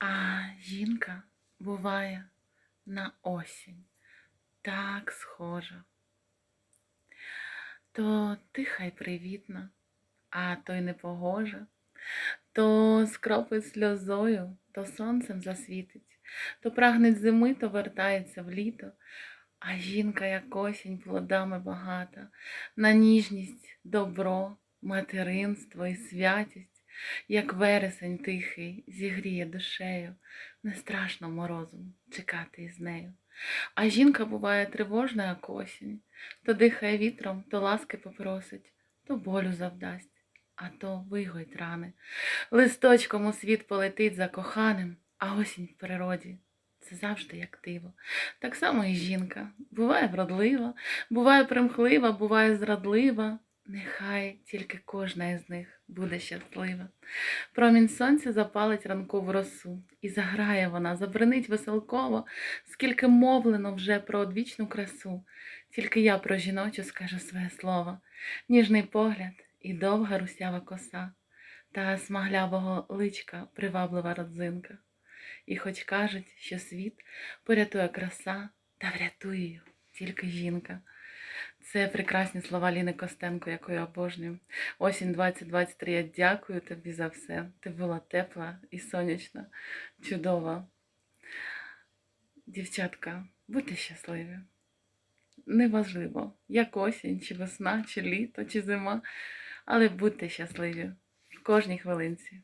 А жінка буває на осінь. Так схожа. То тиха й привітна, а то й непогожа, то скропить сльозою, то сонцем засвітить, то прагнеть зими, то вертається в літо, а жінка, як осінь, плодами багата, на ніжність, добро, материнство і святість, як вересень тихий, зігріє душею, не страшно морозом чекати із нею. А жінка буває тривожна, як осінь, то дихає вітром, то ласки попросить, то болю завдасть, а то вигоїть рани. Листочком у світ полетить за коханим, а осінь в природі. Це завжди як диво. Так само і жінка. Буває вродлива, буває примхлива, буває зрадлива. Нехай тільки кожна із них буде щаслива. Промінь сонця запалить ранкову росу, і заграє вона, забринить веселково, скільки мовлено вже про одвічну красу, тільки я про жіночу скажу своє слово, ніжний погляд і довга русява коса, та смаглявого личка приваблива родзинка. І хоч кажуть, що світ порятує краса, та врятує його тільки жінка. Це прекрасні слова Ліни Костенко, яку я обожнюю. Осінь 2023, я дякую тобі за все. Ти була тепла і сонячна, чудова. Дівчатка, будьте щасливі. Неважливо, як осінь, чи весна, чи літо, чи зима, але будьте щасливі в кожній хвилинці.